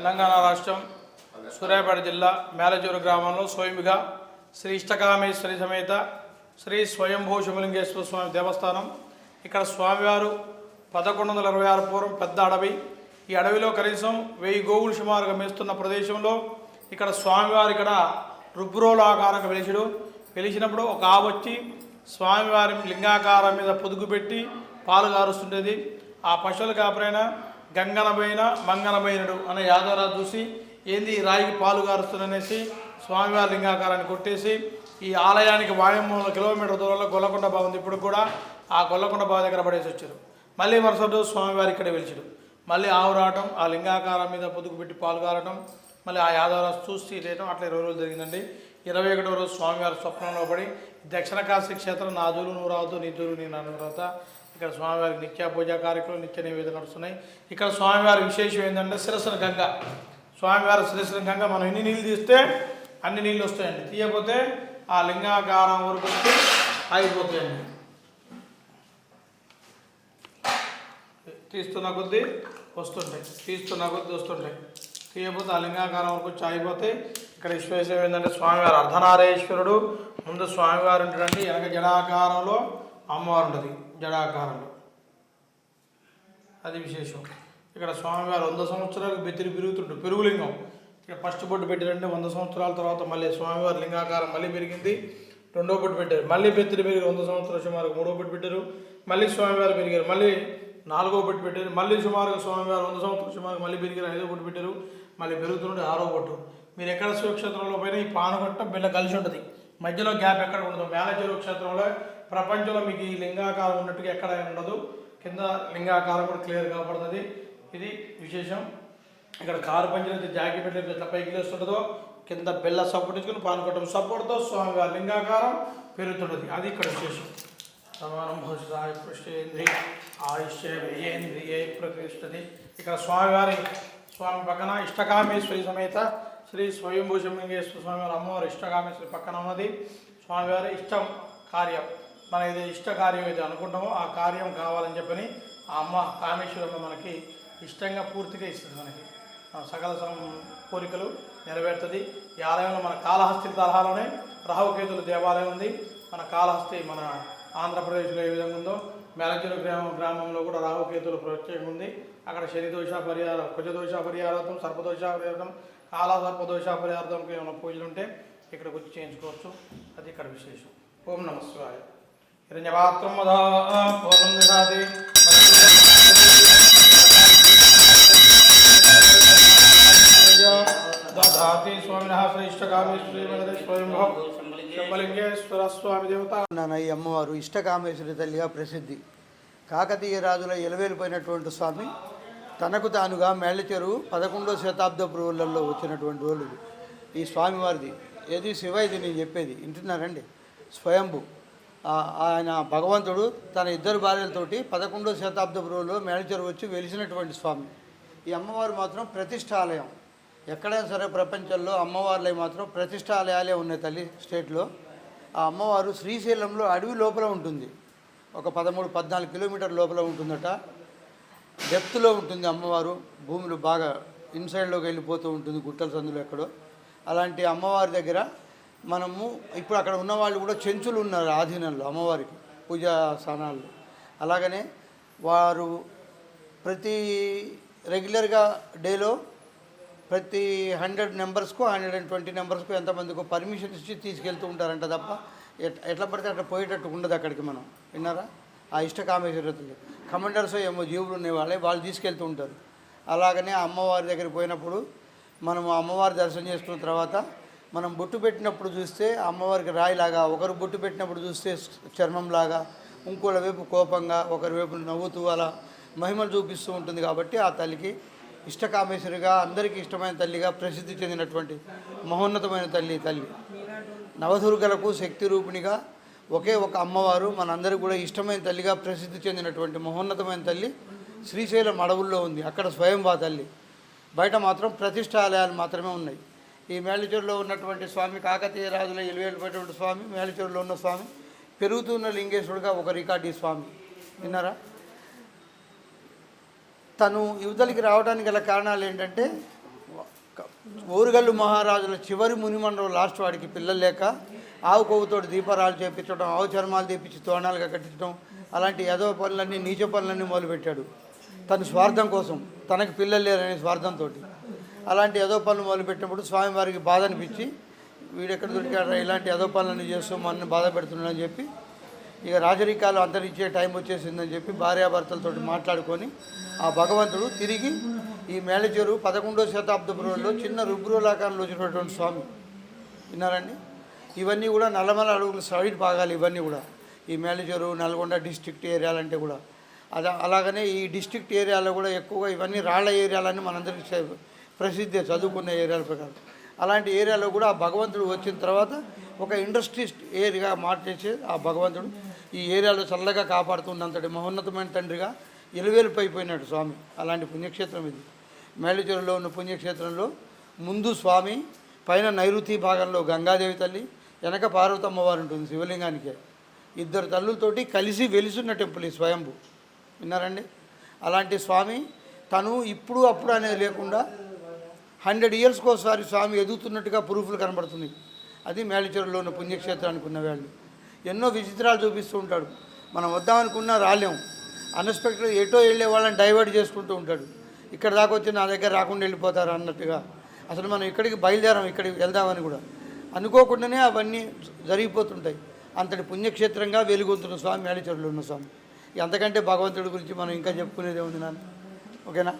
తెలంగాణ రాష్ట్రం సూర్యాపేట జిల్లా మేలచూరు గ్రామంలో స్వయంగా శ్రీ ఇష్టకామేశ్వరి సమేత శ్రీ స్వయంభూ శివలింగేశ్వర స్వామి దేవస్థానం. ఇక్కడ స్వామివారు పదకొండు వందల ఇరవై ఆరు పూర్వం పెద్ద అడవి. ఈ అడవిలో కనీసం వెయ్యి గోవులు సుమారుగా మేస్తున్న ప్రదేశంలో ఇక్కడ స్వామివారు ఇక్కడ రుబ్రోలాకారంగా వెలిచాడు వెలిచినప్పుడు ఒక ఆవు స్వామివారి లింగాకారం మీద పొదుగు పెట్టి పాలు కారుస్తుండేది. ఆ పశువుల కాపరైన గంగనబైన మంగనబైనడు అనే యాదవరాజు చూసి ఏంది రాయికి పాలు కారుస్తుందనేసి స్వామివారి లింగాకారాన్ని కొట్టేసి ఈ ఆలయానికి వాయుమూల కిలోమీటర్ దూరంలో గొల్లకొండ బావి ఉంది. ఇప్పుడు కూడా ఆ గొల్లకొండ బావి దగ్గర పడేసి వచ్చారు. మళ్ళీ మరుసటి రోజు స్వామివారి ఇక్కడ పిలిచాడు మళ్ళీ ఆవు రావటం ఆ లింగాకారం మీద పొదుగు పెట్టి పాల్గారటం మళ్ళీ ఆ యాదవరాజు చూసి లేయటం అట్లా ఇరవై రోజులు జరిగిందండి. ఇరవై ఒకటో రోజు స్వామివారి స్వప్నంలో పడి దక్షిణ కాశీ క్షేత్రం నా జూలు నువ్వు రావద్దు నీ జూలు నీ నన్ను తర్వాత ఇక్కడ స్వామివారికి నిత్య పూజా కార్యక్రమం నిత్య నివేదన నడుస్తున్నాయి. ఇక్కడ స్వామివారి విశేషం ఏంటంటే శిరసన గంగ. స్వామివారి శిరసన గంగ మనం ఎన్ని నీళ్ళు తీస్తే అన్ని నీళ్ళు వస్తాయండి. తీయకపోతే ఆ లింగాకారం వరకు వచ్చి ఆగిపోతాయండి. తీస్తున్న కొద్దీ వస్తుంటాయి. తీస్తున్న కొద్దీ వస్తుంటాయి. తీయకపోతే ఆ లింగాకారం వరకు వచ్చి ఆగిపోతే ఇక్కడ విశేషం ఏంటంటే స్వామివారు అర్ధనారేశ్వరుడు ముందు స్వామివారు ఉంటాడండి వెనక జడాకారంలో అమ్మవారు ఉంటుంది. జడాకారంలో. అది విశేషం. ఇక్కడ స్వామివారు వంద సంవత్సరాలకు బెత్తిరి పెరుగుతుంటు పెరుగులింగం. ఇక్కడ ఫస్ట్ బొట్టు పెట్టారంటే వంద సంవత్సరాల తర్వాత మళ్ళీ స్వామివారి లింగాకారం మళ్ళీ పెరిగింది. రెండో బొట్టు పెట్టారు. మళ్ళీ బెత్తిరి పెరిగి వంద సంవత్సరాల సుమారు మూడో బొట్టు పెట్టారు. మళ్ళీ స్వామివారు పెరిగారు. మళ్ళీ నాలుగో బొట్టు పెట్టారు. మళ్ళీ సుమారుగా స్వామివారు వంద సంవత్సరాల సుమారు మళ్ళీ పెరిగారు. ఐదో బొట్టు పెట్టారు. మళ్ళీ పెరుగుతుంటే ఆరో బొట్టు. మీరు ఎక్కడ శివక్షేత్రంలో పోయినా ఈ పానగట్ట బిళ్ళ కలిసి ఉంటుంది. మధ్యలో గ్యాప్ ఎక్కడ ఉండదు. మేనేజర్ క్షేత్రంలో ప్రపంచంలో మీకు ఈ లింగాకారం ఉన్నట్టుగా ఎక్కడ ఉండదు. కింద లింగాకారం కూడా క్లియర్ కనపడుతుంది ఇది విశేషం. ఇక్కడ కారు పంచి అయితే జాకి పెట్టి ఎట్లా పైకి లేస్తుంటుందో కింద బెల్ల సపోర్ట్ ఇచ్చుకుని పానుకోవటం సపోర్ట్తో స్వామివారి లింగాకారం పెరుగుతుంటుంది. అది ఇక్కడ విశేషం. సమానం భూషితాయ పృష్టేంద్రియ ఆయుష్య వ్యయేంద్రియే ప్రతిష్టది ఇక్కడ స్వామివారి స్వామి పక్కన ఇష్టకామేశ్వరి సమేత శ్రీ స్వయంభూషలింగేశ్వర స్వామివారి అమ్మవారి ఇష్టకామేశ్వరి పక్కన ఉన్నది. స్వామివారి ఇష్టం కార్యం. మన ఏదో ఇష్ట కార్యం ఏదో అనుకుంటామో ఆ కార్యం కావాలని చెప్పని ఆ అమ్మ కామేశ్వరమ్మ మనకి ఇష్టంగా పూర్తిగా ఇస్తుంది మనకి. సకల సం- కోరికలు నెరవేరుతుంది. ఈ ఆలయంలో మన కాళహస్తి తరహాలోనే రాహుకేతుల దేవాలయం ఉంది. మన కాళహస్తి మన ఆంధ్రప్రదేశ్లో ఏ విధంగా ఉందో మేలచెరు గ్రామం గ్రామంలో కూడా రాహుకేతులు ప్రత్యేకం ఉంది. అక్కడ శనిదోష పరిహారం కుజదోష పరిహారార్థం సర్పదోష పరిహారం కాల సర్పదోష పరిహార్థంకి ఏమైనా పూజలు ఉంటే ఇక్కడికి వచ్చి చేయించుకోవచ్చు. అది ఇక్కడ విశేషం. ఓం నమ శివాయ. హిరణ్యపాత్రం వదా పూర్వం దశాది దధాతి స్వామి దేవత నాన్న ఈ అమ్మవారు ఇష్టకామేశ్వరి తల్లిగా ప్రసిద్ధి. కాకతీయ రాజుల ఎలవేలిపోయినటువంటి స్వామి తనకు తానుగా మేళ్ళచెరువు పదకొండో శతాబ్ద పురువులలో వచ్చినటువంటి రోజులు ఈ స్వామివారిది. ఏది శివ ఇది నేను చెప్పేది. వింటున్నారండి స్వయంభు. ఆయన భగవంతుడు తన ఇద్దరు భార్యలతోటి పదకొండో శతాబ్ద పురువులో మేనేజర్ వచ్చి వెలిసినటువంటి స్వామి. ఈ అమ్మవారు మాత్రం ప్రతిష్టాలయం. ఎక్కడైనా సరే ప్రపంచంలో అమ్మవార్లే మాత్రం ప్రతిష్టాలయాలే ఉన్నాయి తల్లి స్టేట్లో. ఆ అమ్మవారు శ్రీశైలంలో అడవి లోపల ఉంటుంది. ఒక పదమూడు పద్నాలుగు కిలోమీటర్ లోపల ఉంటుందట. డెప్త్లో ఉంటుంది అమ్మవారు. భూమిలో బాగా ఇన్సైడ్లోకి వెళ్ళిపోతూ ఉంటుంది గుట్టల సందులో ఎక్కడో. అలాంటి అమ్మవారి దగ్గర మనము ఇప్పుడు అక్కడ ఉన్న వాళ్ళు కూడా చెంచులు ఉన్నారు ఆధీనంలో అమ్మవారికి పూజా స్థానాల్లో. అలాగనే వారు ప్రతి రెగ్యులర్గా డేలో ప్రతి హండ్రెడ్ నెంబర్స్కు హండ్రెడ్ అండ్ ట్వంటీ నెంబర్స్కు ఎంతమందికో పర్మిషన్ ఇచ్చి తీసుకెళ్తూ ఉంటారంట తప్ప ఎట్ ఎట్లా పడితే అట్లా పోయేటట్టు ఉండదు అక్కడికి మనం. విన్నారా? ఆ ఇష్ట కామేశ్వరతులు కమాండర్స్ ఏమో జీవులు ఉండేవాళ్ళే వాళ్ళు తీసుకెళ్తూ ఉంటారు. అలాగనే ఆ అమ్మవారి దగ్గరికి పోయినప్పుడు మనం ఆ అమ్మవారి దర్శనం చేసుకున్న తర్వాత మనం బొట్టు పెట్టినప్పుడు చూస్తే అమ్మవారికి రాయిలాగా ఒకరు బొట్టు పెట్టినప్పుడు చూస్తే చర్మంలాగా ఇంకోళ్ళ వైపు కోపంగా ఒకరి వైపు నవ్వుతూ అలా మహిమలు చూపిస్తూ ఉంటుంది కాబట్టి ఆ తల్లికి ఇష్టకామేశ్వరిగా అందరికీ ఇష్టమైన తల్లిగా ప్రసిద్ధి చెందినటువంటి మహోన్నతమైన తల్లి తల్లి. నవదుర్గలకు శక్తి రూపిణిగా ఒకే ఒక అమ్మవారు మనందరికీ కూడా ఇష్టమైన తల్లిగా ప్రసిద్ధి చెందినటువంటి మహోన్నతమైన తల్లి శ్రీశైలం అడవుల్లో ఉంది. అక్కడ స్వయంవా తల్లి. బయట మాత్రం ప్రతిష్టాలయాలు మాత్రమే ఉన్నాయి. ఈ మేళచెరులో ఉన్నటువంటి స్వామి కాకతీయ రాజుల ఎలివేటటువంటి స్వామి మేళచెరులో ఉన్న స్వామి పెరుగుతున్న లింగేశ్వరుడుగా ఒక రికార్డు ఈ స్వామి. విన్నారా? తను యువతలకి రావడానికి గల కారణాలు ఏంటంటే ఊరుగల్లు మహారాజుల చివరి మునిమండలం లాస్ట్ వాడికి పిల్లలు లేక ఆవు కొవ్వుతోటి దీపారాలు చేపించడం ఆవు చర్మాలు తెప్పించి తోరణాలుగా కట్టించడం అలాంటి యదో పనులన్నీ నీచ పనులన్నీ మొదలుపెట్టాడు. తన స్వార్థం కోసం తనకు పిల్లలు లేరనే స్వార్థంతో అలాంటి ఏదో పనులు మొదలుపెట్టినప్పుడు స్వామివారికి బాధ అనిపించి వీడెక్కడ దొరికాడు ఇలాంటి ఏదో పనులన్నీ చేస్తూ మనల్ని బాధ పెడుతున్నాడని చెప్పి ఇక రాజరికాలు అంతరించే టైం వచ్చేసిందని చెప్పి భార్యాభర్తలతో మాట్లాడుకొని ఆ భగవంతుడు తిరిగి ఈ మేళచెరు పదకొండవ శతాబ్దపు రోజుల్లో చిన్న రుబ్రులాకారంలో వచ్చినటువంటి స్వామి. విన్నారండి? ఇవన్నీ కూడా నల్లమల అడుగులు సైడ్ భాగాలు ఇవన్నీ కూడా. ఈ మేళచెరు నల్గొండ డిస్ట్రిక్ట్ ఏరియాలంటే కూడా. అదా అలాగనే ఈ డిస్ట్రిక్ట్ ఏరియాలో కూడా ఎక్కువగా ఇవన్నీ రాళ్ళ ఏరియాలని మనందరికీ ప్రసిద్ధి చదువుకున్న ఏరియాల ప్రకారం. అలాంటి ఏరియాలో కూడా ఆ భగవంతుడు వచ్చిన తర్వాత ఒక ఇండస్ట్రీ ఏరియాగా మార్చేసి ఆ భగవంతుడు ఈ ఏరియాలో చల్లగా కాపాడుతున్నంతటి మహోన్నతమైన తండ్రిగా ఎలువేలుపైపోయినాడు స్వామి. అలాంటి పుణ్యక్షేత్రం ఇది. మేళ్ళచెరులో ఉన్న పుణ్యక్షేత్రంలో ముందు స్వామి పైన నైరుతి భాగంలో గంగాదేవి తల్లి వెనక పార్వతమ్మ వారు ఉంటుంది శివలింగానికే. ఇద్దరు తల్లులతోటి కలిసి వెలిసున్న టెంపుల్ ఈ స్వయంభు. విన్నారండి? అలాంటి స్వామి తను ఇప్పుడు అప్పుడు అనేది లేకుండా హండ్రెడ్ ఇయర్స్కి ఒకసారి స్వామి ఎదుగుతున్నట్టుగా ప్రూఫ్లు కనబడుతుంది అది మేళచెరులో ఉన్న పుణ్యక్షేత్రానికి ఉన్న వాళ్ళు ఎన్నో విచిత్రాలు చూపిస్తూ ఉంటాడు. మనం వద్దామనుకున్నా రాలేం. అన్ఎక్స్పెక్టెడ్ ఎటో వెళ్ళే వాళ్ళని డైవర్ట్ చేసుకుంటూ ఉంటాడు. ఇక్కడ దాకా వచ్చి నా దగ్గర రాకుండా వెళ్ళిపోతారు అన్నట్టుగా. అసలు మనం ఇక్కడికి బయలుదేరాం ఇక్కడికి వెళ్దామని కూడా. అనుకోకుండానే అవన్నీ జరిగిపోతుంటాయి. అంతటి పుణ్యక్షేత్రంగా వెలుగొంతున్న స్వామి మేళచెరులో ఉన్న స్వామి. అంతకంటే భగవంతుడి గురించి మనం ఇంకా చెప్పుకునేదే ఉంది నాన్న? ఓకేనా?